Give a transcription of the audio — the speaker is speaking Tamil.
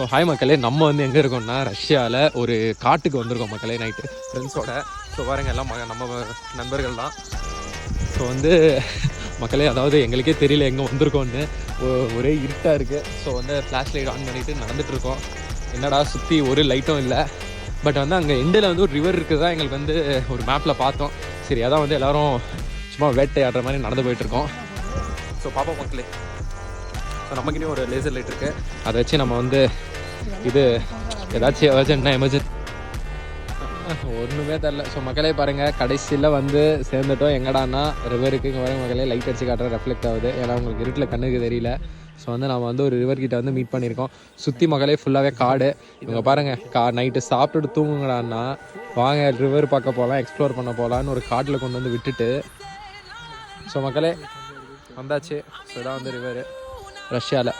ஸோ ஹாய் மக்களே நம்ம வந்து எங்கே இருக்கோம்னா ரஷ்யாவில் ஒரு காட்டுக்கு வந்திருக்கோம் மக்களே நைட்டு ஃப்ரெண்ட்ஸோட ஸோ பாருங்கள் எல்லாம் ம- நம்ம நண்பர்கள் தான். ஸோ வந்து மக்களே அதாவது எங்களுக்கே தெரியல எங்கே வந்திருக்கோம்னு. ஒரே இருட்டாக இருக்குது ஸோ வந்து ஃப்ளாஷ் லைட் ஆன் பண்ணிவிட்டு நடந்துகிட்ருக்கோம் என்னடா சுற்றி ஒரு லைட்டும் இல்லை. பட் வந்து அங்கே எண்டில் வந்து ஒரு ரிவர் இருக்குது தான் எங்களுக்கு வந்து ஒரு மேப்பில் பார்த்தோம். சரி அதான் வந்து எல்லாரும் சும்மா வேட்டையாடுற மாதிரி நடந்து போயிட்டுருக்கோம் ஸோ பாப்போம் மக்களே. ஸோ நமக்குன்னே ஒரு லேசர் லைட் இருக்குது அதை வச்சு நம்ம வந்து இது ஏதாச்சும் அர்ஜென்ட்னா எமர்ஜென்ட் ஒன்றுமே தெரில ஸோ மக்களே பாருங்கள் கடைசியில் வந்து சேர்ந்துட்டோம். எங்கடான்னா ரிவருக்கு இங்கே வர மக்களே லைட் அடிச்சு காட்டுற ரெஃப்ளெக்ட் ஆகுது. ஏன்னா உங்களுக்கு இருட்டில் கண்ணுக்கு தெரியல. ஸோ வந்து நம்ம வந்து ஒரு ரிவர் கிட்ட வந்து மீட் பண்ணியிருக்கோம். சுற்றி மகளே ஃபுல்லாகவே காடு. இவங்க பாருங்கள் கா நைட்டு சாப்பிட்டுட்டு தூங்குங்கடான்னா வாங்க ரிவர் பார்க்க போகலாம் எக்ஸ்ப்ளோர் பண்ண போகலான்னு ஒரு காட்டில் கொண்டு வந்து விட்டுட்டு ஸோ மக்களே வந்தாச்சு. ஸோ இதான் வந்து ரிவர் ரஷ்யாவில்